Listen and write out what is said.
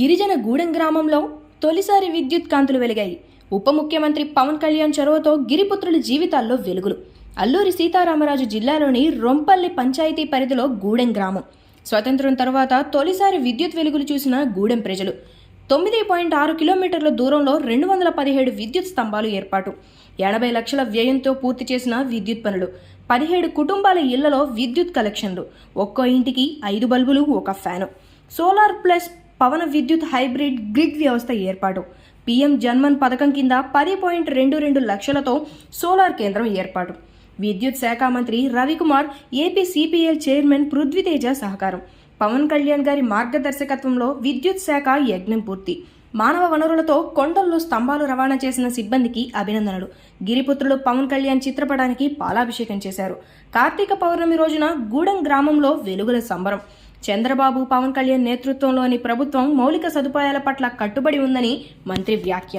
గిరిజన గూడెం గ్రామంలో తొలిసారి విద్యుత్ కాంతులు వెలిగాయి. ఉప ముఖ్యమంత్రి పవన్ కళ్యాణ్ చొరవతో గిరిపుత్రుల జీవితాల్లో వెలుగులు. అల్లూరి సీతారామరాజు జిల్లాలోని రొంపల్లి పంచాయతీ పరిధిలో గూడెం గ్రామం. స్వతంత్రం తర్వాత తొలిసారి విద్యుత్ వెలుగులు చూసిన గూడెం ప్రజలు. తొమ్మిది పాయింట్ ఆరు కిలోమీటర్ల దూరంలో రెండు వందల పదిహేడు విద్యుత్ స్తంభాలు ఏర్పాటు. ఎనభై లక్షల వ్యయంతో పూర్తి చేసిన విద్యుత్ పనులు. పదిహేడు కుటుంబాల ఇళ్ళలో విద్యుత్ కలెక్షన్లు. ఒక్కో ఇంటికి ఐదు బల్బులు ఒక ఫ్యాను. సోలార్ ప్లస్ పవన విద్యుత్ హైబ్రిడ్ గ్రిడ్ వ్యవస్థ ఏర్పాటు. పీఎం జన్మన్ పథకం కింద పది పాయింట్ రెండు రెండు లక్షలతో సోలార్ కేంద్రం ఏర్పాటు. విద్యుత్ శాఖ మంత్రి Ravikumar AP CPL chairman Prithviteja సహకారం. పవన్ కళ్యాణ్ గారి మార్గదర్శకత్వంలో విద్యుత్ శాఖ యజ్ఞం పూర్తి. మానవ వనరులతో కొండల్లో స్తంభాలు రవాణా చేసిన సిబ్బందికి అభినందనలు. గిరిపుత్రుడు పవన్ కళ్యాణ్ చిత్రపటానికి పాలాభిషేకం చేశారు. కార్తీక పౌర్ణమి రోజున గూడెం గ్రామంలో వెలుగుల సంబరం. చంద్రబాబు పవన్ కళ్యాణ్ నేతృత్వంలోని ప్రభుత్వం మౌలిక సదుపాయాల పట్ల కట్టుబడి ఉందని మంత్రి వ్యాఖ్య.